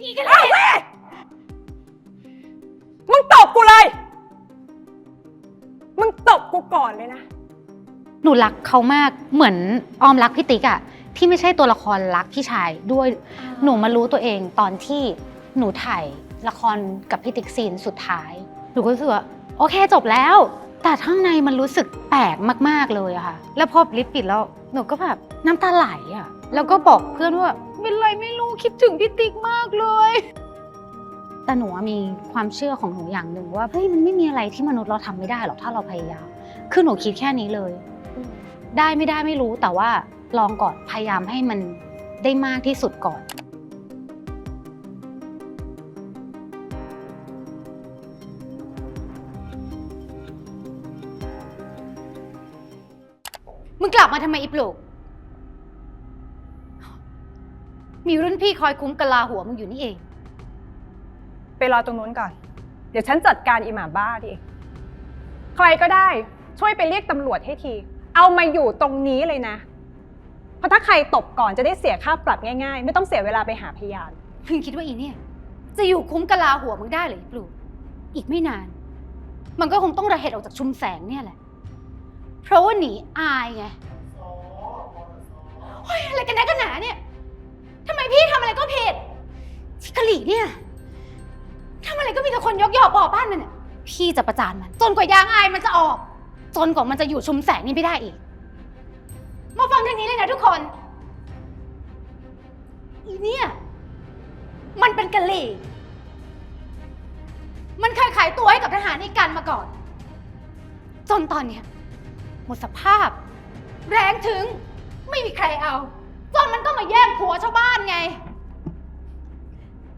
อีกแล้วมึงตบกูเลย มึงตบกูก่อนเลยนะ หนูรักเขามากเหมือนออมรักพี่ติ๊กอะที่ไม่ใช่ตัวละครรักพี่ชายด้วยหนูมารู้ตัวเองตอนที่หนูถ่ายละครกับพี่ติ๊กซีนสุดท้าย หนูก็รู้สึกว่าโอเคจบแล้ว แต่ข้างในมันรู้สึกแปลกมากๆเลยอะค่ะ แล้วพอลิฟต์ปิดแล้วหนูก็แบบน้ำตาไหลอะแล้วก็บอกเพื่อนว่า เป็นไรไม่รู้คิดถึงพี่ติ๊กมากเลย แต่หนูอะมีความเชื่อของหนูอย่างหนึ่งว่าเฮ้ยมันไม่มีอะไรที่มนุษย์เราทำไม่ได้หรอกถ้าเราพยายาม คือหนูคิดแค่นี้เลยได้ไม่ได้ไม่รู้แต่ว่าลองก่อนพยายามให้มันได้มากที่สุดก่อน มึงกลับมาทำไมอีปลูก มีรุ่นพี่คอยคุ้มกะลาหัวมึงอยู่นี่เอง ไปรอตรงนู้นก่อน เดี๋ยวฉันจัดการอีหมาบ้าดิเองใครก็ได้ช่วยไปเรียกตำรวจให้ที เอามาอยู่ตรงนี้เลยนะ เพราะถ้าใครตบก่อนจะได้เสียค่าปรับง่ายๆ ไม่ต้องเสียเวลาไปหาพยาน มึงคิดว่าอีเนี่ย จะอยู่คุ้มกะลาหัวมึงได้เหรืออีปลูกอีกไม่นาน มันก็คงต้องระเหตุออกจากชุมแสงเนี่ยแหละ เพราะว่าหนีอายไงเฮ้ยอะไรกันนะกันหนาเนี่ย ทำไมพี่ทำอะไรก็ผิดชิคาลีเนี่ยทำอะไรก็มีแต่คนยกยอปอป้านมันเนี่ยพี่จะประจานมัน จนกว่ายางอายมันจะออก จนกว่ามันจะอยู่ชุมแสงนี้ไม่ได้อีก มาฟังทางนี้เลยนะทุกคนอีเนี่ย มันเป็นกะหรี่มันเคยขายตัวให้กับทหารในกันมาก่อน จนตอนเนี้ยหมดสภาพ แรงถึงไม่มีใครเอา จนมันก็มาแย่งผัวชาวบ้านไง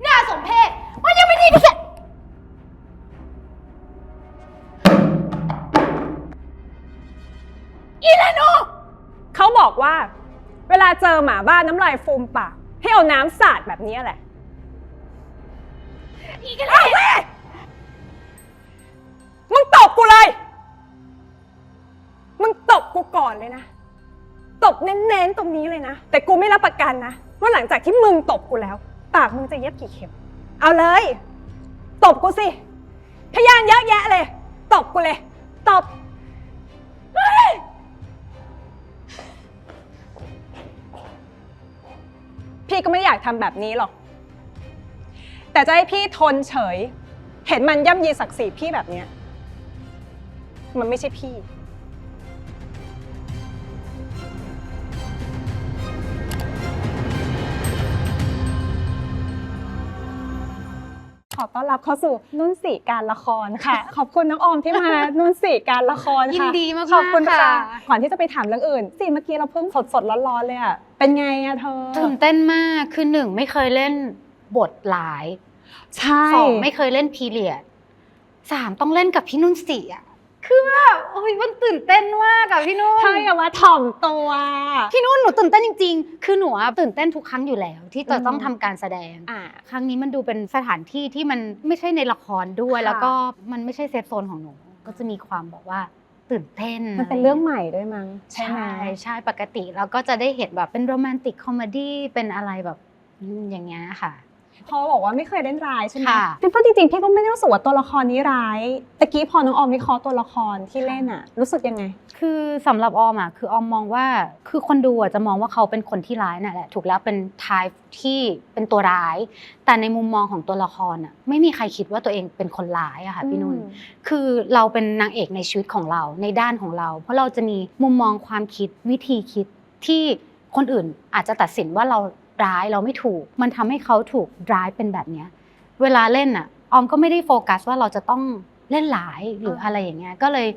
น่าสมเพชมันยังไม่ดีก็เสร็จอีลาโนเขาบอกว่า เวลาเจอหมาบ้านน้ำลายฟูมปาก ให้เอาน้ำสาดแบบนี้แหละ อีกแล้วมึงตบกูเลย มึงตบกูก่อนเลยนะ ตบเน้นๆตรงนี้เลยนะ แต่กูไม่รับประกันนะ ว่าหลังจากที่มึงตบกูแล้ว ปากมึงจะเย็บกี่เข็ม เอาเลย ตบกูสิ พยานเยอะแยะเลย ตบกูเลย ตบเฮ้ยพี่ก็ไม่อยากทำแบบนี้หรอก แต่จะให้พี่ทนเฉย เห็นมันย่ำยีศักดิ์ศรีพี่แบบเนี้ย มันไม่ใช่พี่ อต้อนรับเข้าสู่นุ่นสี่การละครค่ะ ขอบคุณน้องออมที่มานุ่นสี่การละครค่ะยินดีมากๆขอบคุณค่ะค่ะก่อนที่จะไปถามเรื่องอื่นสิเมื่อกี้เราเพิ่งสดสดๆร้อนๆเลยอะเป็นไงอะเธอตื่นเต้นมากคือหนึ่งไม่เคยเล่นบทหลายใช่สองไม่เคยเล่นพีเรียดสามต้องเล่นกับพี่นุ่นสีอะ คือแบบโอ้ยมันตื่นเต้นมากอะพี่นุ่นเธออย่ามาถ่อมตัว พี่นุ่นหนูตื่นเต้นจริง ๆ คือหนูอะตื่นเต้นทุกครั้งอยู่แล้ว ที่จะอืมต้องทำการแสดง อ่า ครั้งนี้มันดูเป็นสถานที่ที่มันไม่ใช่ในละครด้วย ค่ะ แล้วก็มันไม่ใช่เซฟโซนของหนู ก็จะมีความบอกว่าตื่นเต้นมันเป็นเรื่องใหม่ด้วยมั้งใช่ใช่ไหมใช่ปกติเราก็จะได้เห็นแบบเป็นโรแมนติกคอมเมดี้เป็นอะไรแบบอย่างเงี้ยค่ะ พอบอกว่าไม่เคยเล่นร้ายใช่ไหมค่ะจริงๆจริงๆพี่ก็ไม่ได้รู้สึกว่าตัวละครนี้ร้ายตะกี้พอน้องออมวิเคราะห์ตัวละครที่เล่นอะรู้สึกยังไง คือสำหรับออมอะคือออมมองว่าคือคนดูอะจะมองว่าเขาเป็นคนที่ร้ายน่ะแหละถูกแล้วเป็นทายที่เป็นตัวร้าย แต่ในมุมมองของตัวละครอะไม่มีใครคิดว่าตัวเองเป็นคนร้ายอะค่ะพี่นุ่นอืมคือเราเป็นนางเอกในชีวิตของเราในด้านของเรา เพราะเราจะมีมุมมองความคิดวิธีคิดที่คนอื่นอาจจะตัดสินว่าเรา ร้ายเราไม่ถูก มันทำให้เขาถูกร้ายเป็นแบบเนี้ยเวลาเล่นอะออมก็ไม่ได้โฟกัสว่าเราจะต้องเล่นร้ายหรืออะไรอย่างเงี้ยก็เลย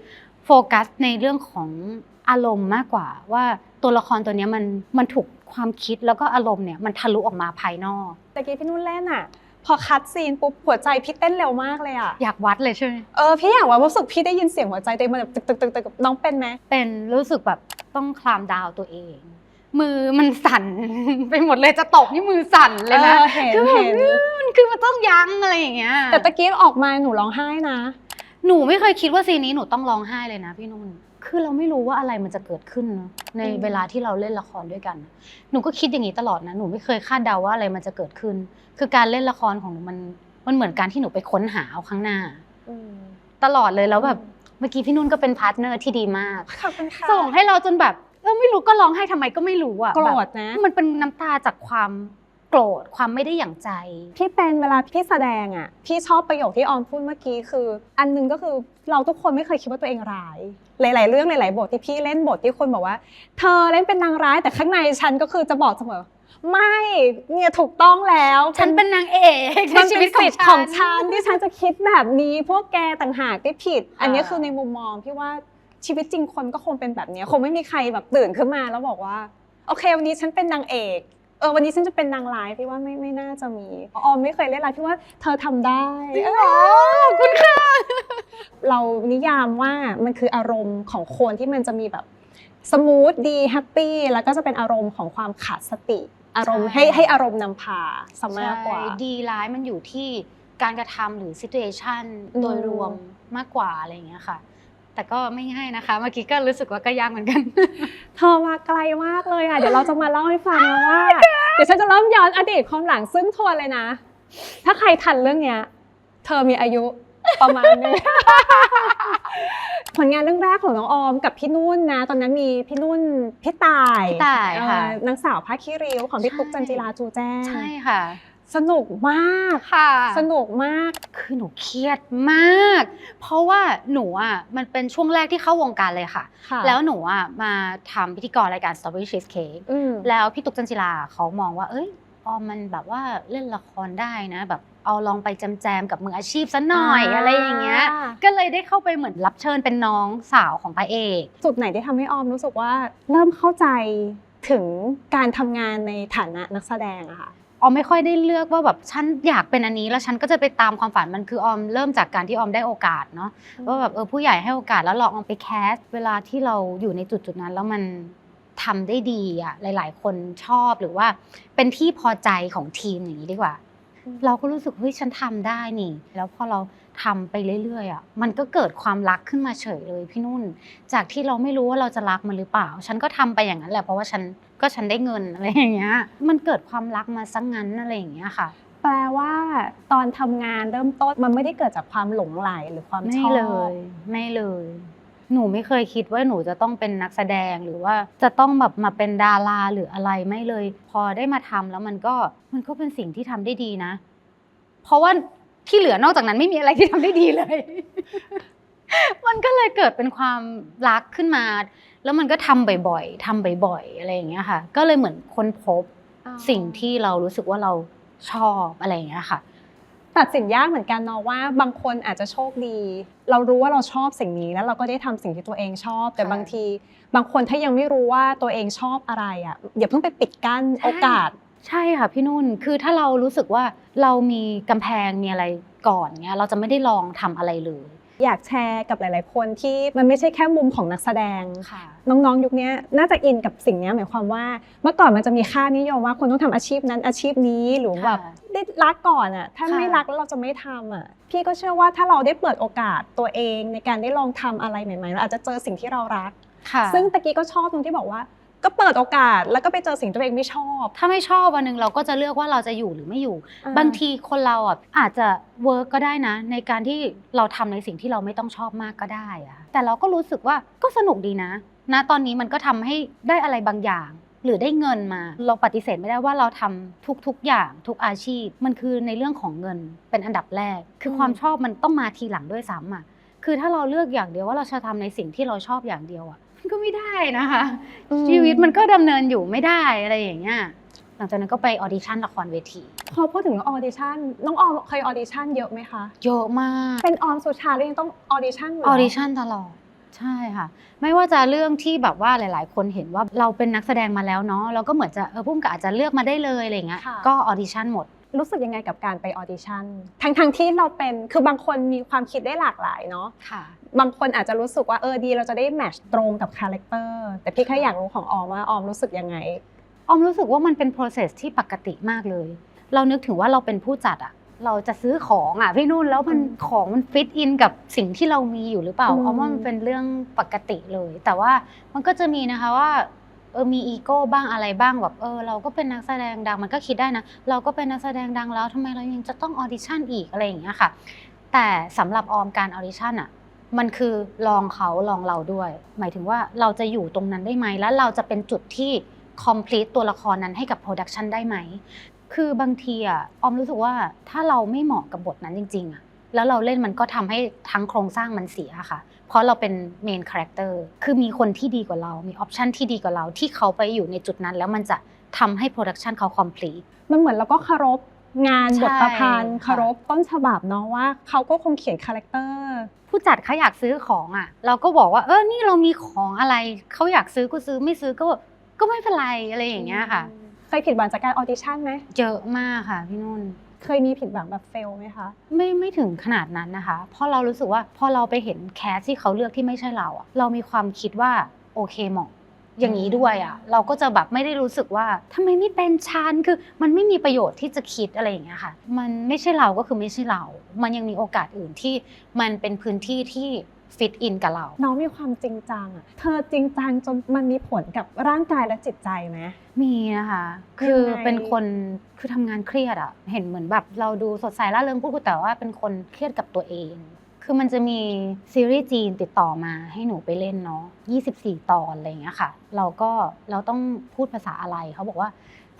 โฟกัสในเรื่องของอารมณ์มากกว่า ว่าตัวละครตัวเนี้ยมันมันถูกความคิดแล้วก็อารมณ์เนี่ยมันทะลุออกมาภายนอกตะกี้พี่นุ่นเล่นอะพอคัดซีนปุ๊บหัวใจพี่เต้นเร็วมากเลยอะอยากวัดเลยใช่ไหมเออพี่อยากว่ารู้สึกพี่ได้ยินเสียงหัวใจตัวเองมันแบบตึกตึกตึกตึกน้องเป็นไหมเป็นรู้สึกแบบต้องคลามดาวตัวเอง มือมันสั่น ไปหมดเลยจะตกนี่มือสั่นเลยนะออเห็นคือแบบเห็นมันคือมันต้องยั้งอะไรอย่างเงี้ยแต่ตะกี้ออกมาหนูร้องไห้นะ หนูไม่เคยคิดว่าซีนนี้หนูต้องร้องไห้เลยนะพี่นุ่นคคือเราไม่รู้ว่าอะไรมันจะเกิดขึ้นเนอะในอืม เวลาที่เราเล่นละครด้วยกัน หนูก็คิดอย่างนี้ตลอดนะหนูไม่เคยคาดเดาว่าอะไรมันจะเกิดขึ้น คือการเล่นละครของหนูมันมันเหมือนการที่หนูไปค้นหาเอาข้างหน้าอืมตลอดเลยแล้วแบบเมื่อกี้พี่นุ่นก็เป็นพาร์ทเนอร์ที่ดีมาก ขอบคุณค่ะส่งให้เราจนแบบเออไม่รู้ก็ร้องไห้ทำไมก็ไม่รู้อะโกรแบบธนะมันเป็นน้ำตาจากความโกรธความไม่ได้อย่างใจ พี่เป็นเวลาพี่แสดงอะพี่ชอบประโยคที่ออมพูดเมื่อกี้คือ อันหนึงก็คือเราทุกคนไม่เคยคิดว่าตัวเองร้าย หลาย ๆ เรื่องหลาย ๆ บทที่พี่เล่นบทที่คนบอกว่า เธอเล่นเป็นนางร้ายแต่ข้างในฉันก็คือจะบอกเสมอ ไม่เนี่ยถูกต้องแล้วฉันเป็นนางเอกมันในชีเป็วินตขอสิงทธิ์ฉัของน ฉันที่ฉันจะคิดแบบนี้พวกแกต่างหากที่ผิด อันนี้ค่ะคือในมุมมองพี่ว่า ชีวิตจริงคนก็คงเป็นแบบนี้คงไม่มีใครแบบตื่นขึ้นมาแล้วบอกว่าโอเควันนี้ฉันเป็นนางเอกเออวันนี้ฉันจะเป็นนางร้ายพี่ว่าไม่ไม่น่าจะมีออมไม่เคยเล่นร้ายพี่ว่าเธอทำได้จริงเหรอขอบคุณค่ะเรานิยามว่ามันคืออารมณ์ของคนที่มันจะมีแบบสมูทดีแฮปปี้แล้วก็จะเป็นอารมณ์ของความขาดสติ อารมณ์ใช่ให้ให้อารมณ์นำพาสมากกว่าใช่ดีร้ายมันอยู่ที่การกระทำหรือ situation อืมโดยรวมมากกว่าอะไรอย่างเงี้ยค่ะ แต่ก็ไม่ง่ายนะคะ เมื่อกี้ก็รู้สึกว่าก็ยากเหมือนกัน เธอมาไกลมากเลยอะ เดี๋ยวเราจะมาเล่าให้ฟังนะว่า เดี๋ยวฉันจะเริ่มย้อนอดีตความหลังซึ่งทวนเลยนะ ถ้าใครทันเรื่องเนี้ย เธอมีอายุประมาณนึงผลงานเรื่องแรกของน้องออมกับพี่นุ่นนะ ตอนนั้นมีพี่นุ่นพี่ตายพี่ต่ายค่ะเอ่อนางสาวผ้าขี้ริ้วของพี่ใช่ตุ๊กจันจิราจูแจ้งใช่ค่ะ สนุกมากค่ะ สนุกมากคือหนูเครียดมาก เพราะว่าหนูอะมันเป็นช่วงแรกที่เข้าวงการเลยค่ะ ค่ะแล้วหนูอะมาทำพิธีกรรายการ Strawberry Cheesecake อืมแล้วพี่ตุ๊กจันจิลาเขามองว่า เอ้ยออมมันแบบว่าเล่นละครได้นะ แบบเอาลองไปแจมๆกับมืออาชีพซะหน่อยอะไรอย่างเงี้ย ก็เลยได้เข้าไปเหมือนรับเชิญเป็นน้องสาวของพระเอก จุดไหนที่ทำให้ออมรู้สึกว่า เริ่มเข้าใจถึงการทำงานในฐานะนักแสดงอะค่ะ ออมไม่ค่อยได้เลือกว่าแบบฉันอยากเป็นอันนี้แล้วฉันก็จะไปตามความฝันมันคือออมเริ่มจากการที่ออมได้โอกาสเนาะว่าแบบเออผู้ใหญ่ให้โอกาสแล้วลองเอาไปแคสเวลาที่เราอยู่ในจุดจุดๆนั้นแล้วมันทำได้ดีอะหลาย ๆ คนชอบหรือว่า เป็นที่พอใจของทีมอย่างนี้ดีกว่าอืมเราก็รู้สึกเฮ้ยฉันทำได้นี่ แล้วพอเรา ทำไปเรื่อยๆอะมันก็เกิดความรักขึ้นมาเฉยเลยพี่นุ่น จากที่เราไม่รู้ว่าเราจะรักมันหรือเปล่า ฉันก็ทำไปอย่างนั้นแหละเพราะว่าฉันก็ฉันได้เงินอะไรอย่างเงี้ย มันเกิดความรักมาซังงั้นอะไรอย่างเงี้ยค่ะแปลว่าตอนทำงานเริ่มต้นมันไม่ได้เกิดจากความหลงไหลหรือความชไม่อบเลยไม่เลย หนูไม่เคยคิดว่าหนูจะต้องเป็นนักแสดงหรือว่าจะต้องแบบมาเป็นดาราหรืออะไรไม่เลย พอได้มาทำแล้วมันก็มันก็เป็นสิ่งที่ทำได้ดีนะ เพราะว่า ที่เหลือนอกจากนั้นไม่มีอะไรที่ทำได้ดีเลย มันก็เลยเกิดเป็นความรักขึ้นมา แล้วมันก็ทำบ่อยๆทำบ่อยๆอะไรอย่างเงี้ยค่ะ ก็เลยเหมือนค้นพบอ๋อสิ่งที่เรารู้สึกว่าเราชอบอะไรอย่างเงี้ยค่ะ ตัดสินยากเหมือนกันเนาะว่าบางคนอาจจะโชคดี เรารู้ว่าเราชอบสิ่งนี้แล้วเราก็ได้ทำสิ่งที่ตัวเองชอบ แต่ค่ะบางที บางคนถ้ายังไม่รู้ว่าตัวเองชอบอะไรอะอย่าเพิ่งไปปิดกั้นใช่โอกาส ใช่ค่ะพี่นุ่น คือถ้าเรารู้สึกว่าเรามีกำแพงมีอะไรก่อนเงี้ยเราจะไม่ได้ลองทำอะไรเลย อยากแชร์กับหลาย ๆ คนที่มันไม่ใช่แค่มุมของนักแสดง ค่ะ น้องๆ ยุคนี้น่าจะอินกับสิ่งนี้หมายความว่า เมื่อก่อนมันจะมีค่านิยมว่าคนต้องทำอาชีพนั้นอาชีพนี้หรือแบบค่ะได้รักก่อนอะถ้าค่ะ ไม่รักแล้วเราจะไม่ทำอะพี่ก็เชื่อว่าถ้าเราได้เปิดโอกาสตัวเองในการได้ลองทำอะไรใหม่ๆเราอาจจะเจอสิ่งที่เรารัก ค่ะซึ่งตะกี้ก็ชอบตรงที่บอกว่า ก็เปิดโอกาสแล้วก็ไปเจอสิ่งที่ตัวเองไม่ชอบ ถ้าไม่ชอบวันหนึ่งเราก็จะเลือกว่าเราจะอยู่หรือไม่อยู่ อ่บางทีคนเราอะอาจจะเวิร์กก็ได้นะ ในการที่เราทำในสิ่งที่เราไม่ต้องชอบมากก็ได้อะแต่เราก็รู้สึกว่าก็สนุกดีนะณตอนนี้มันก็ทำให้ได้อะไรบางอย่าง หรือได้เงินมา เราปฏิเสธไม่ได้ว่าเราทำทุกๆอย่างทุกอาชีพ มันคือในเรื่องของเงินเป็นอันดับแรก คือความชอบมันต้องมาทีหลังด้วยซ้ำอะ คือถ้าเราเลือกอย่างเดียวว่าเราจะทำในสิ่งที่เราชอบอย่างเดียวอะ มันก็ไม่ได้นะคะ อืม ชีวิตมันก็ดำเนินอยู่ไม่ได้อะไรอย่างเงี้ยหลังจากนั้นก็ไปออดิชั่นละครเวทีพอพูดถึงออดิชั่นน้องออมเคยออดิชั่นเยอะไหมคะ เยอะมาก เป็นออมสุชาแล้วยังต้องออดิชั่นเหรออดิชั่นตลอดใช่ค่ะ ไม่ว่าจะเรื่องที่แบบว่าหลาย ๆ คนเห็นว่าเราเป็นนักแสดงมาแล้วเนาะเราก็เหมือนจะเออพุ่มกับอาจจะเลือกมาได้เลยอะไรเงี้ยค่ะ ก็ออดิชั่นหมด รู้สึกยังไงกับการไปออดิชั่นทั้งทงๆที่เราเป็นคือบางคนมีความคิดได้หลากหลายเนาะค่ะบางคนอาจจะรู้สึกว่าเออดีเราจะได้แมทช์ตรงกับคาแรคเตอร์แต่พี่แค่อยากรู้ของออมว่าออมรู้สึกยังไง ออมรู้สึกว่ามันเป็น process ที่ปกติมากเลย เรานึกถึงว่าเราเป็นผู้จัดอะเราจะซื้อของอะพี่นุ่นแล้วมันอืมของมันฟิตอินกับสิ่งที่เรามีอยู่หรือเปล่าอืมเอาว่ามันเป็นเรื่องปกติเลย แต่ว่ามันก็จะมีนะคะว่าเออมีอีโก้บ้างอะไรบ้างแบบเออเราก็เป็นนักแสดงดังมันก็คิดได้นะ เราก็เป็นนักแสดงดังแล้วทำไมเรายังจะต้องออดิชั่นอีกอะไรอย่างเงี้ยค่ะ แต่สำหรับออมการออดิชั่นอะมันคือลองเขาลองเราด้วย หมายถึงว่าเราจะอยู่ตรงนั้นได้ไหมแล้วเราจะเป็นจุดที่ complete ตัวละครนั้นให้กับโปรดักชันได้ไหมคือบางทีอะออมรู้สึกว่าถ้าเราไม่เหมาะกับบทนั้นจริงๆอะแล้วเราเล่นมันก็ทำให้ทั้งโครงสร้างมันเสียค่ะ เพราะเราเป็นเมนคาแรคเตอร์คือมีคนที่ดีกว่าเรา มีออปชันที่ดีกว่าเรา ที่เขาไปอยู่ในจุดนั้น แล้วมันจะทำให้โปรดักชันเขา complete มันเหมือนเราก็เคารพงานใช่บทประพันธ์ค่ะเคารพต้นฉบับเนาะว่าเขาก็คงเขียนคาแรคเตอร์ผู้จัดเขาอยากซื้อของอะ เราก็บอกว่าเออนี่เรามีของอะไรเขาอยากซื้อก็ซื้อไม่ซื้อก็ก็ไม่เป็นไรอะไรอย่างเงี้ยค่ะเคยผิดหวังจากการออดิชั่นไหมเยอะมากค่ะพี่นุ่น เคยมีผิดหวังแบบเฟลไหมคะ ไม่ไม่ถึงขนาดนั้นนะคะเพราะเรารู้สึกว่าพอเราไปเห็นแคสที่เขาเลือกที่ไม่ใช่เราอะเรามีความคิดว่าโอเคเหมาะอย่างนี้ด้วยอะเราก็จะแบบไม่ได้รู้สึกว่าทำไมไม่เป็นชันคือมันไม่มีประโยชน์ที่จะคิดอะไรอย่างเงี้ยค่ะ มันไม่ใช่เราก็คือไม่ใช่เรา มันยังมีโอกาสอื่นที่มันเป็นพื้นที่ที่ ฟิตอินกับเรา น้องมีความจริงจังอะเธอจริงจังจนมันมีผลกับร่างกายและจิตใจไหม มีนะคะ คือยังไง เป็นคนคือทำงานเครียดอะเห็นเหมือนแบบเราดูสดใสร่าเริงพูดคุยแต่ว่าเป็นคนเครียดกับตัวเอง คือมันจะมีซีรีส์จีนติดต่อมาให้หนูไปเล่นเนาะ24 ตอนอะไรอย่างเงี้ยค่ะ เราก็เราต้องพูดภาษาอะไรเขาบอกว่า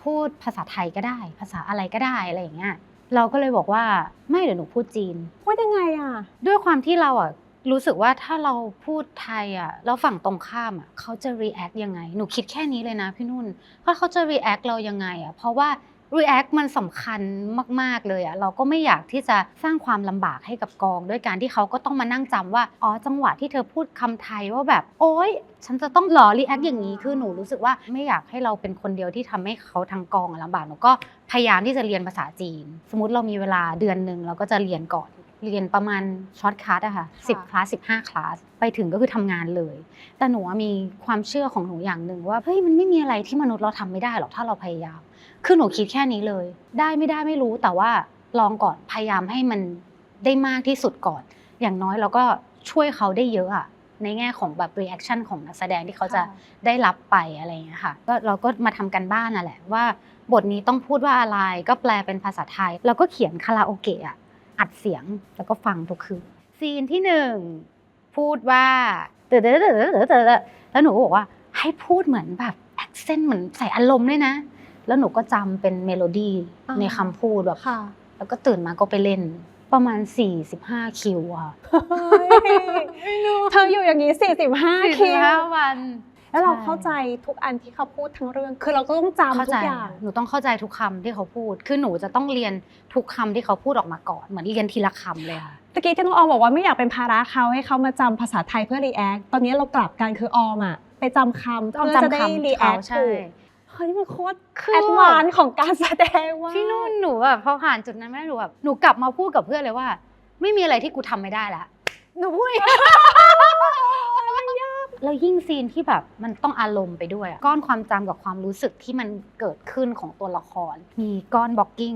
พูดภาษาไทยก็ได้ ภาษาอะไรก็ได้อะไรอย่างเงี้ยเราก็เลยบอกว่าไม่เดี๋ยวหนูพูดจีน พูดยังไงอะด้วยความที่เราอะ รู้สึกว่าถ้าเราพูดไทยอะแล้วฝั่งตรงข้ามอะเขาจะ react ยังไง หนูคิดแค่นี้เลยนะพี่นุ่นว่าเขาจะ react เรายังไงอะเพราะว่า react มันสำคัญมาก ๆ เลยอะเราก็ไม่อยากที่จะสร้างความลำบากให้กับกอง ด้วยการที่เขาก็ต้องมานั่งจำว่าอ๋อจังหวะที่เธอพูดคำไทยว่าแบบ โอ๊ย ฉันจะต้องหล่อ react อย่างนี้คือหนูรู้สึกว่าไม่อยากให้เราเป็นคนเดียวที่ทำให้เขาทางกองอะลำบากหนูก็พยายามที่จะเรียนภาษาจีน สมมติเรามีเวลาเดือนหนึ่งเราก็จะเรียนก่อน เรียนประมาณช็อตคลาสอะค่ะสิบคลาสสิบห้าคลาสไปถึงก็คือทำงานเลย แต่หนูอะมีความเชื่อของหนูอย่างหนึ่งว่าเฮ้ยมันไม่มีอะไรที่มนุษย์เราทำไม่ได้หรอกถ้าเราพยายาม คือหนูคิดแค่นี้เลย ได้ไม่ได้ไม่รู้แต่ว่าลองก่อนพยายามให้มันได้มากที่สุดก่อน อย่างน้อยเราก็ช่วยเขาได้เยอะอะในแง่ของแบบ reaction ของนักแสดงที่เขาจะได้รับไปอะไรอย่างเงี้ยค่ะก็เราก็มาทำกันบ้านน่ะแหละว่า บทนี้ต้องพูดว่าอะไรก็แปลเป็นภาษาไทย แล้วก็เขียนคาราโอเกะ อะอัดเสียงแล้วก็ฟังทุกคืนซีนที่หนึ่งพูดว่าเต๋อเต๋อเต๋อเต๋อเต๋อแล้วหนูก็บอกว่าให้พูดเหมือนแบบแอคเซนต์เหมือนใส่อารมณ์ด้วยนะ แล้วหนูก็จำเป็นเมโลดี้อ่าในคำพูดแบบค่ะแล้วก็ตื่นมาก็ไปเล่นประมาณ 45 คิวอะเธออยู่อย่างนี้ 45 คิว45วัน แล้วเราใช่เข้าใจทุกอันที่เขาพูดทั้งเรื่อง คือเราก็ต้องจำเข้าทุใจกอย่าง หนูต้องเข้าใจทุกคำที่เขาพูด คือหนูจะต้องเรียนทุกคำที่เขาพูดออกมาก่อน เหมือนเรียนทีละคำเลยค่ะตะกี้ที่น้องออมบอกว่าไม่อยากเป็นภาระเขาให้เขามาจำภาษาไทยเพื่อรีแอค ตอนนี้เรากลับกันคือออมอะไปจำคำต้องเพื่อจะจำได้คำรีแอเขาคใช่ถูกเฮ้ยมันโคตรคือแอดวานซ์ของการแสดงว่าพี่นุ่นหนูแบบพอผ่านจุดนั้นไม่ได้หนูแบบหนูกลับมาพูดกับเพื่อนเลยว่า ไม่มีอะไรที่กูทำไม่ได้ละหนูพูดอย่างนี้ แล้วยิ่งซีนที่แบบมันต้องอารมณ์ไปด้วยอะก้อนความจำกับความรู้สึกที่มันเกิดขึ้นของตัวละคร มีก้อนบล็อกกิ้ง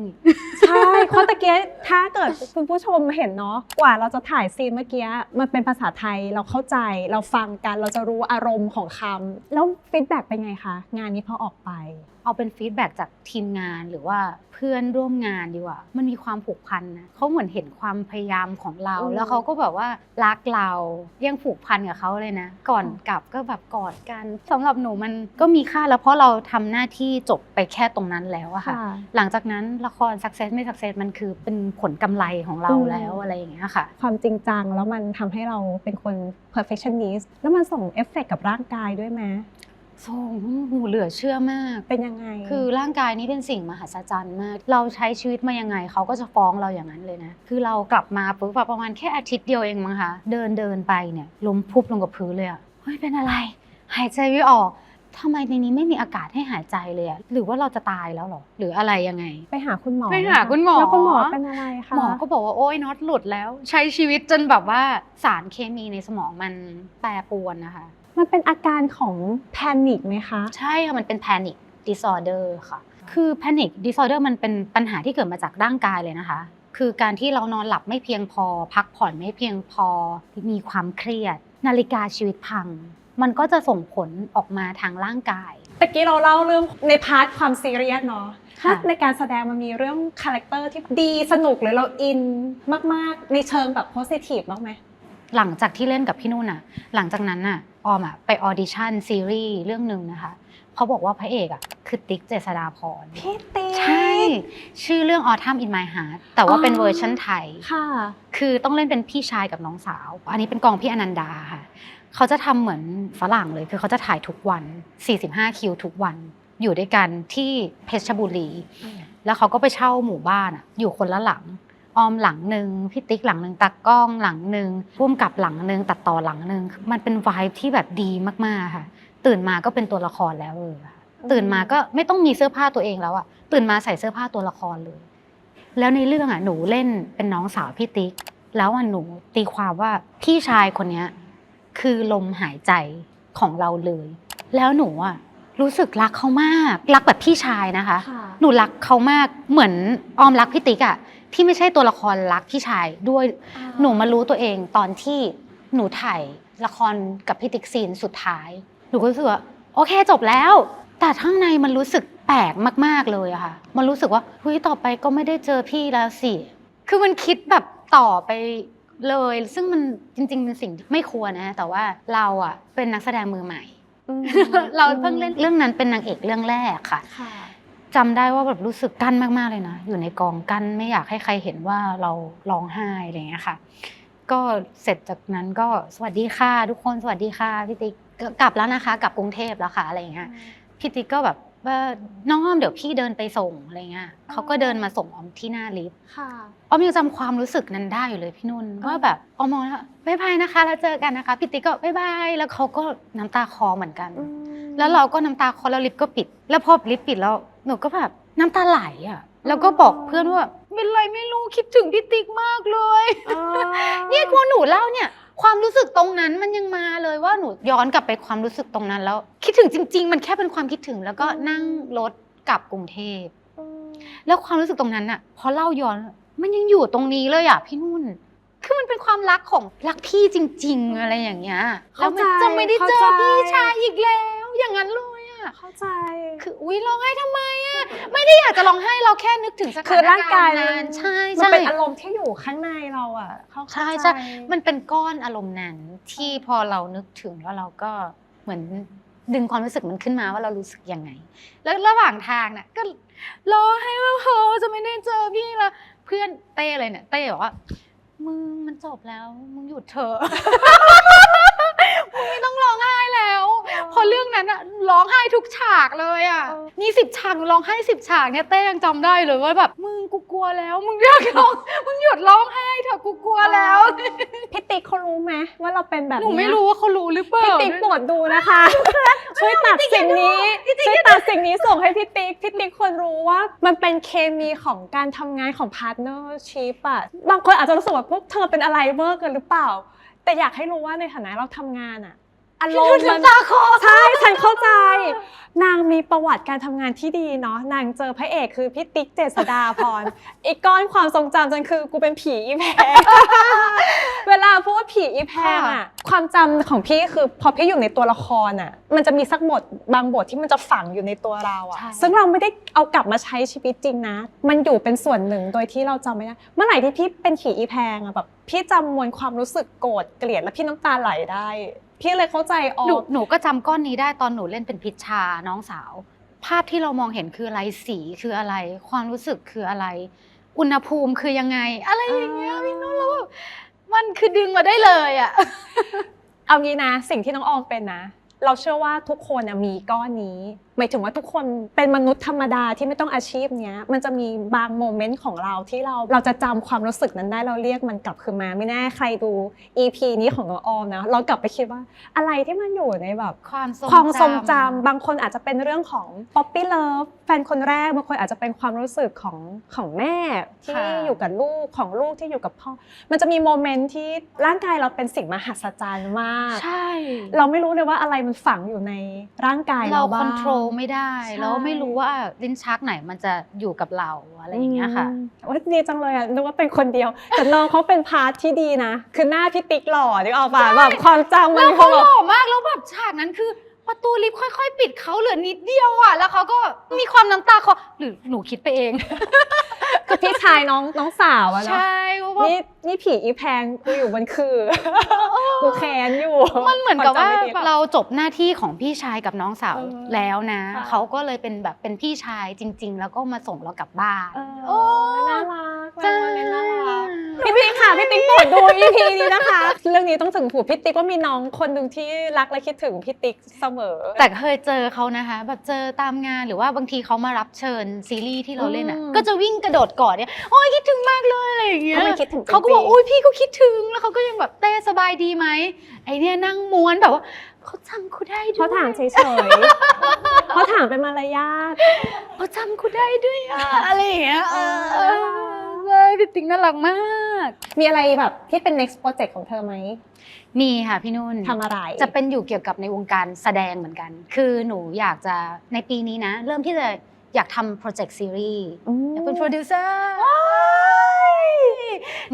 ช่ เพราะตะเกียถ้าเกิดคุณผู้ชมเห็นเนาะกว่าเราจะถ่ายซีนเมื่อกี้มันเป็นภาษาไทยเราเข้าใจเราฟังกันเราจะรู้อารมณ์ของคำแล้วฟีดแบ็กเป็นไงคะ งานนี้พอออกไป เอาเป็นฟีดแบ็กจากทีมงานหรือว่าเพื่อนร่วมงานดีกว่า มันมีความผูกพันนะเขาเหมือนเห็นความพยายามของเรา อืมแล้วเขาก็แบบว่ารักเรายังผูกพันกับเขาเลยนะ ก่อนกลับก็แบบกอดกันสำหรับหนูมันก็มีค่าแล้วเพราะเราทำหน้าที่จบไปแค่ตรงนั้นแล้วอะค่ะ หลังจากนั้นละคร success ไม่ success มันคือเป็นผลกำไรของเราอืมแล้วอะไรอย่างเงี้ยค่ะ ความจริงจังแล้วมันทำให้เราเป็นคน perfectionist แล้วมันส่งเอฟเฟกต์กับร่างกายด้วยไหมส่งหนูเหลือเชื่อมาก เป็นยังไง คือร่างกายนี้เป็นสิ่งมหัศจรรย์มาก เราใช้ชีวิตมายังไงเขาก็จะฟ้องเราอย่างนั้นเลยนะ คือเรากลับมาปุ๊บแบบประมาณแค่อาทิตย์เดียวเองมั้งคะ เดินเดินไปเนี่ยล้มพุบลงกับพื้นเลยอะเฮ้ยเป็นอะไร หายใจไม่ออก ทำไมในนี้ไม่มีอากาศให้หายใจเลยอะหรือว่าเราจะตายแล้วเหรอ หรืออะไรยังไง ไปหาคุณหมอไปหาคุณหมอ แล้วคุณหมอเป็นอะไรคะหมอก็บอกว่าโอ๊ยน็อตหลุดแล้ว ใช้ชีวิตจนแบบว่าสารเคมีในสมองมันแปรปรวนนะคะ มันเป็นอาการของแพนิคไหมคะ ใช่ค่ะ มันเป็น panic disorder ค่ะ คือ panic disorder มันเป็นปัญหาที่เกิดมาจากร่างกายเลยนะคะ คือการที่เรานอนหลับไม่เพียงพอ พักผ่อนไม่เพียงพอ มีความเครียด นาฬิกาชีวิตพัง มันก็จะส่งผลออกมาทางร่างกาย ตะกี้เราเล่าเรื่องในพาร์ทความซีเรียสเนาะค่ะถ้าในการแสดงมันมีเรื่องคาแรคเตอร์ที่ดีสนุกหรือเราอินมากๆ ในเชิงแบบโพสิทีฟบ้างไหมหลังจากที่เล่นกับพี่นุ่นอะหลังจากนั้นอะออมอะไปออดิชั่นซีรีส์เรื่องหนึ่งนะคะเขาบอกว่าพระเอกอะคือติ๊กเจษฎาพรพี่ติ๊กใช่ ชื่อเรื่อง Autumn in My Heart แต่ว่าเป็นเวอร์ชันไทยค่ะ คือต้องเล่นเป็นพี่ชายกับน้องสาว อันนี้เป็นกองพี่อนันดาค่ะ เขาจะทำเหมือนฝรั่งเลย คือเขาจะถ่ายทุกวัน 45 คิวทุกวัน อยู่ด้วยกันที่เพชรบุรี แล้วเขาก็ไปเช่าหมู่บ้านอะอยู่คนละหลัง ออมหลังหนึ่งพี่ติ๊กหลังหนึ่งตากล้องหลังหนึ่งพุ่มกับหลังหนึ่งตัดต่อหลังหนึ่งมันเป็นวายที่แบบดีมากๆค่ะ ตื่นมาก็เป็นตัวละครแล้วเลยค่ะตื่นมาก็ไม่ต้องมีเสื้อผ้าตัวเองแล้วอะตื่นมาใส่เสื้อผ้าตัวละครเลย แล้วในเรื่องอะหนูเล่นเป็นน้องสาวพี่ติ๊ก แล้วอะหนูตีความว่าพี่ชายคนเนี้ย คือลมหายใจของเราเลย แล้วหนูอะรู้สึกรักเขามาก รักแบบพี่ชายนะคะค่ะหนูรักเขามากเหมือนออมรักพี่ติ๊กอะที่ไม่ใช่ตัวละครรักพี่ชายด้วยหนูมารู้ตัวเองตอนที่หนูถ่ายละครกับพี่ติ๊กซีนสุดท้าย หนูก็รู้สึกว่าโอเคจบแล้ว แต่ข้างในมันรู้สึกแปลกมาก ๆเลยอะค่ะ มันรู้สึกว่าเฮ้ยต่อไปก็ไม่ได้เจอพี่แล้วสิ คือมันคิดแบบต่อไป เลย ซึ่งมันจริงๆเป็นสิ่งที่ไม่ควรนะแต่ว่าเราอะเป็นนักแสดงมือใหม่อืมเราเพิ่งเล่นเรื่องนั้นเป็นนางเอกเรื่องแรกค่ะค่ะจำได้ว่าแบบรู้สึกกั้นมากๆเลยนะ อยู่ในกองกั้นไม่อยากให้ใครเห็นว่าเราร้องไห้อะไรอย่างเงี้ยค่ะ ก็เสร็จจากนั้นก็สวัสดีค่ะทุกคนสวัสดีค่ะพี่ติ๊กก็กลับแล้วนะคะ กลับกรุงเทพแล้วค่ะอะไรอย่างเงี้ยพี่ติ๊กก็แบบ ว่าน้องอ้อมเดี๋ยวพี่เดินไปส่งอะไรเงี้ยเขาก็เดินมาส่งออมที่หน้าลิฟต์ค่ะออมยังจำความรู้สึกนั้นได้อยู่เลยพี่นุ่นว่าแบบออมมองแล้วบ๊ายบายนะคะแล้วเจอกันนะคะพี่ติ๊กก็บ๊ายบายแล้วเขาก็น้ำตาคลอเหมือนกัน แล้วเราก็น้ำตาคลอแล้วลิฟต์ก็ปิด แล้วพอลิฟต์ปิดแล้วหนูก็แบบน้ำตาไหลอะแล้วก็บอกเพื่อนว่าเป็นไรไม่รู้คิดถึงพี่ติ๊กมากเลยเนี่ยพอหนูเล่าเนี่ย ความรู้สึกตรงนั้นมันยังมาเลยว่าหนูย้อนกลับไปความรู้สึกตรงนั้นแล้ว คิดถึงจริง ๆ มันแค่เป็นความคิดถึง แล้วก็นั่งรถกลับกรุงเทพแล้วความรู้สึกตรงนั้นอะพอเล่าย้อนมันยังอยู่ตรงนี้เลยอะพี่นุ่น คือมันเป็นความรักของรักพี่จริง ๆ อะไรอย่างเงี้ยแล้วมันจะไม่ได้เจอพี่ชายอีกแล้ว อย่างนั้นเลยอะ เข้าใจ คืออุ้ยร้องไห้ทำไมอะไม่ได้อยากจะร้องไห้เราแค่นึกถึงสถานคือร่างกายณ์มันั้นใช่มันใช่เป็นอารมณ์ที่อยู่ข้างในเราอะเข้าใช่เข้าใช่ใจมันเป็นก้อนอารมณ์นั้นที่พอเรานึกถึงแล้วเราก็เหมือนดึงความรู้สึกมันขึ้นมาว่าเรารู้สึกยังไง แล้วระหว่างทางน่ะก็ร้องให้ว่าโหจะไม่ได้เจอพี่ละเพื่อนเต้เลยเนี่ยเต้บอกว่า มึงมันจบแล้วมึงหยุดเถอะ มึงไม่ต้องร้องไห้แล้ว พอเรื่องนั้นอะร้องไห้ทุกฉากเลยอะเออ นี่สิบฉากหนูร้องไห้สิบฉากเนี่ยเต้ยังจำได้เลยว่าแบบมึงกูกลัวแล้วมึงอยากร้องมึงหยุดร้องไห้เถอะกูกลัวแล้วพี่ติ๊กเขารู้ไหมว่าเราเป็นแบบหนูเนี้ยไม่รู้ว่าเขารู้หรือเปล่าพี่ติ๊กโปรดดูนะคะ ช่วยตัดสิ่งนี้ช่วยตัดสิ่งนี้ส่งให้พี่ติ๊กพี่ติ๊กควรรู้ว่ามันเป็นเคมีของการทำงานของพาร์ทเนอร์ชิพอะบางคนอาจจะรู้สึกว่าพวกเธอเป็นอะไรเวอร์เกันหรือเปล่า แต่อยากให้รู้ว่าในฐานะเราทำงานอะ อารมณ์มันตาคอใช่ฉันเข้าใจ นางมีประวัติการทำงานที่ดีเนาะนางเจอพระเอกคือพี่ติ๊กเจษดาพรอีกก้อนความทรงจำฉันคือกูเป็นผีอีแพงเวลาพูดว่าผีอีแพงอะความจำของพี่คือพอพี่อยู่ในตัวละครอะมันจะมีสักบทบางบทที่มันจะฝังอยู่ในตัวเราอะใช่ซึ่งเราไม่ได้เอากลับมาใช้ชีวิตจริงนะ มันอยู่เป็นส่วนหนึ่งโดยที่เราจำไม่ได้เมื่อไหร่ที่พี่เป็นผีอีแพงอะแบบพี่จำมวลความรู้สึกโกรธเกลียดแล้วพี่น้ำตาไหลได้ พี่เลยเข้าใจออหนูก หนูก็จำก้อนนี้ได้ตอนหนูเล่นเป็นพิชชาน้องสาว ภาพที่เรามองเห็นคืออะไรสีคืออะไร ความรู้สึกคืออะไร อุณหภูมิคือยังไง อะไรอย่างเงี้ยพี่นุ่นแล้วแบบมันคือดึงมาได้เลยอะ เอางี้นะ สิ่งที่น้องออมเป็นนะ เราเชื่อว่าทุกคนน่ะมีก้อนนี้หมายถึงว่าทุกคนเป็นมนุษย์ธรรมดาที่ไม่ต้องอาชีพเนี้ย มันจะมีบางโมเมนต์ของเราที่เราเราจะจำความรู้สึกนั้นได้เราเรียกมันกลับคืนมา ไม่แน่ใครดู EP นี้ของน้องออมนะเรากลับไปคิดว่าอะไรที่มันอยู่ในแบบความทรงความทรงจจำบางคนอาจจะเป็นเรื่องของป๊อปปี้เลิฟแฟนคนแรกบางคนอาจจะเป็นความรู้สึกของของแม่ที่ค่ะอยู่กับลูกของลูกที่อยู่กับพ่อมันจะมีโมเมนต์ที่ร่างกายเราเป็นสิ่งมหัศจรรย์มากใช่ เราไม่รู้เลยว่าอะไรมันฝังอยู่ในร่างกายเราเราคบ้าองนโทรลไม่ได้ใช่แล้วไม่รู้ว่าลิ้นชักไหนมันจะอยู่กับเราอะไรอย่างเงี้ยค่ะอืมว่าดีจังเลยอะนึกว่าเป็นคนเดียว แต่น้องเขาเป็นพาร์ทที่ดีนะ คือหน้าพี่ติ๊กหล่อนึกออกป่ะแบบความจำมัแล้นวเขาเขาหแบบล่อมากแล้วแบบฉากนั้นคือประตูลิฟต์ค่อย ๆ ปิดเขาเหลือนิดเดียวอะ แล้วเขาก็มีความน้ำตาคลอหรือหนูคิดไปเองคือพี่ชายน้องน้องสาวอะเนาะใช่เพราะว่านี่นี่ผีอีแพงกูอยู่บนคือ กูแค้นอยู่ มันเหมือนกับว่าควจำไดีเราจบหน้าที่ของพี่ชายกับน้องสาวเออแล้วนะค่ะเขาก็เลยเป็นแบบเป็นพี่ชายจริง ๆ แล้วก็มาส่งเรากลับบ้านเออโอ้น่ารักจ้ามันน่ารักพี่ติ๊กค่ะพี่ติ๊กโปรดดู EP นี้นะคะ เรื่องนี้ต้องถึงหูพี่ติ๊กว่ามีน้องคนหนึ่งที่รักและคิดถึงพี่ติ๊กเสมอ แต่เคยเจอเขานะคะแบบเจอตามงานหรือว่าบางทีเขามารับเชิญซีรีส์ที่เราเล่นอะอืมก็จะวิ่งกระโดดกอดเนี่ยโอ้ยคิดถึงมากเลยอะไรอย่างเงี้ยเขาไม่คิดถึงจริงๆเขาก็บอกอุ้ยพี่ก็คิดถึงแล้วเขาก็ยังแบบเต้สบายดีไหมไอเนี่ยนั่งม้วนแบบว่าเขาจำคุณได้ด้วยเขาถามเฉยๆเขาถามเป็นมารยาทเขาจำคุณได้ด้วยอะอะไรอย่างเงี้ยเออเออใช่พี่ติ๊งน่ารักมาก มีอะไรแบบที่เป็น next project ของเธอไหมมีค่ะพี่นุ่นทำอะไร จะเป็นอยู่เกี่ยวกับในวงการแสดงเหมือนกัน คือหนูอยากจะในปีนี้นะ เริ่มที่จะอยากทำโปรเจกต์ซีรีส์อืมอยากเป็นโปรดิวเซอร์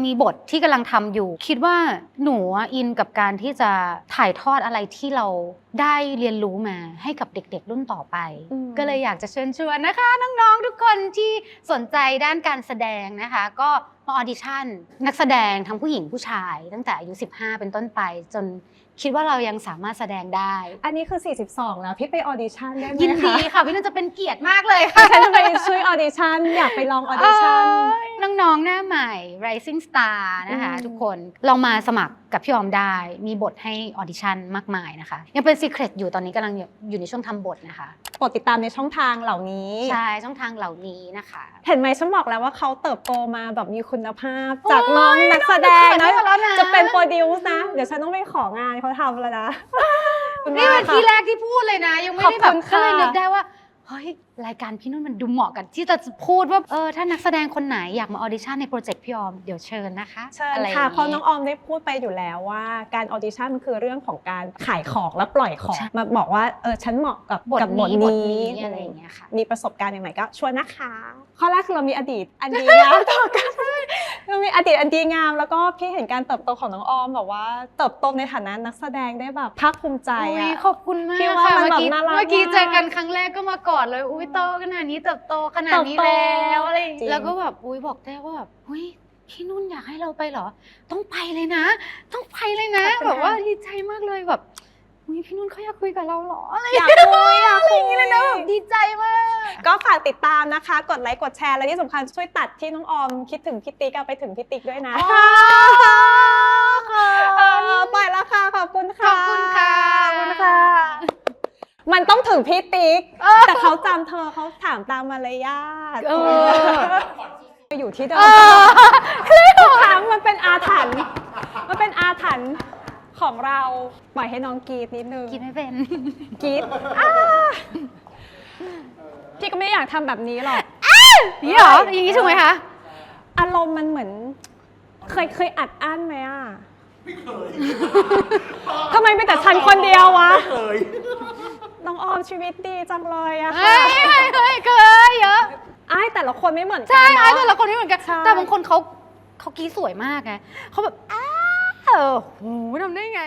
มีบทที่กำลังทำอยู่ คิดว่าหนูอะอินกับการที่จะถ่ายทอดอะไรที่เราได้เรียนรู้มาให้กับเด็กๆ รุ่นต่อไป อืม ก็เลยอยากจะเชิญชวนนะคะ น้องๆทุกคนที่สนใจด้านการแสดงนะคะ ก็มาออดิชั่น นักแสดงทั้งผู้หญิงผู้ชาย ตั้งแต่อายุ 15 เป็นต้นไป จนคิดว่าเรายังสามารถแสดงได้ อันนี้คือ 42 แล้วพี่ไปออดิชั่นได้ไหมยินดีคะค่ะพี่นุ่นจะเป็นเกียรติมากเลยค่ะ ฉันจะไปช่วยออดิชั่นอยากไปลองออดิชั่น เอ้ย น้องๆ หน้าใหม่ Rising Star นะคะอืมทุกคนลองมาสมัครกับพี่ออมได้ มีบทให้ออดิชั่นมากมายนะคะ ยังเป็น Secret อยู่ตอนนี้กำลังอยู่ในช่วงทำบทนะคะ โปรดติดตามในช่องทางเหล่านี้ ใช่ ช่องทางเหล่านี้นะคะ เห็นไหมฉันบอกแล้วว่าเขาเติบโตมาแบบมีคุณภาพ จากน้องนักแสดงโอ้ยนะน้องเขินไปหมดแล้วนะจะเป็นโปรดิวซ์นะ เดี๋ยวฉันต้องไปของานเขาทำแล้วนะขอบคุณนี่มาเป็กนค่ะที่แรกที่พูดเลยนะ ยังไม่ได้ขแบอบบคุณก็เลยค่ะนึกได้ว่า เฮ้ยรายการพี่นุ่นมันดูเหมาะกันที่จะพูดว่าเออถ้านักแสดงคนไหนอยากมาออดิชั่นในโปรเจกต์พี่ออมเดี๋ยวเชิญนะคะเชิญอะไรย่ค่ะงเพราะน้องออมได้พูดไปอยู่แล้วว่าการออดิชั่นมันคือเรื่องของการขายของและปล่อยของใช่มาบอกว่าเออฉันเหมาะกับบทกับบทนี้บทนี้นี้อะไรอย่างเงี้ยค่ะมีประสบการณ์ใหม่ๆก็ชวนนะคะ ข้อแรกคือเรามีอดีตอันดีงามต่อกัน เรามีอดีตอันดีงาม แล้วก็พี่เห็นการเติบโตของน้องออมแบบว่าเติบโตในฐานะนักแสดงได้แบบภาคภูมิใจอุ๊ยอะขอบคุณมากพี่ว่าค่ะมันเมื่อกี้แบบน่ารักเมื่อกี้มากเจอกันครั้งแรกก็มากอดเลย อุ้ยโตขนาดนี้เติบโตขนาดนี้เติบโตแล้วอะไรอย่างจริงแล้วก็แบบอุ้ยบอกได้ว่าแบบอุ้ยพี่นุ่นอยากให้เราไปเหรอ ต้องไปเลยนะ ต้องไปเลยนะแบบว่าดีใจมากเลยแบบ อุ้ยพี่นุ่นเขาอยากคุยกับเราเหรออะไรอยากคุยอยากคุยเลยนะแบบดีใจมาก ก็ฝากติดตามนะคะ กดไลค์กดแชร์และที่สำคัญช่วยตัดที่น้องออมคิดถึงพี่ติ๊กเอาไปถึงพี่ติ๊กด้วยนะเออปล่อยแล้วค่ะขอบคุณขค่ะอบคุณค่ะขอบคุณค่ะ มันต้องถึงพี่ติ๊กเออแต่เขาจำเธอเขาถามตามมารยาทเออ อยู่ที่เดิมเออทุกครั้งมันเป็นอาถรรพ์มันเป็นอาถรรพ์ ของเราปล่อยให้น้องกรีดนิดนึงกินไม่เป็น กรีดอ้าพี่ก็ไม่อยากทำแบบนี้หรอก นี่เหรอ อย่างนี้ถูกไหมคะ อารมณ์มันเหมือน เคยเคยอัดอั้นไหมอะไม่เคยทำไมเป็นแต่ฉันคนเดียววะ ไม่เคยน้องออมชีวิตดีจังเลยอะเฮ้ค่ะยเฮ้ยเคยเยอะ ไอ้ายแต่ละคนไม่เหมือนกัใช่เนไอ้อะ แต่ละคนไม่เหมือนกัน ใช่ แต่บางคนเขาเขากรีดสวยมากไงเขาแบบอ้า วโหทำได้ไง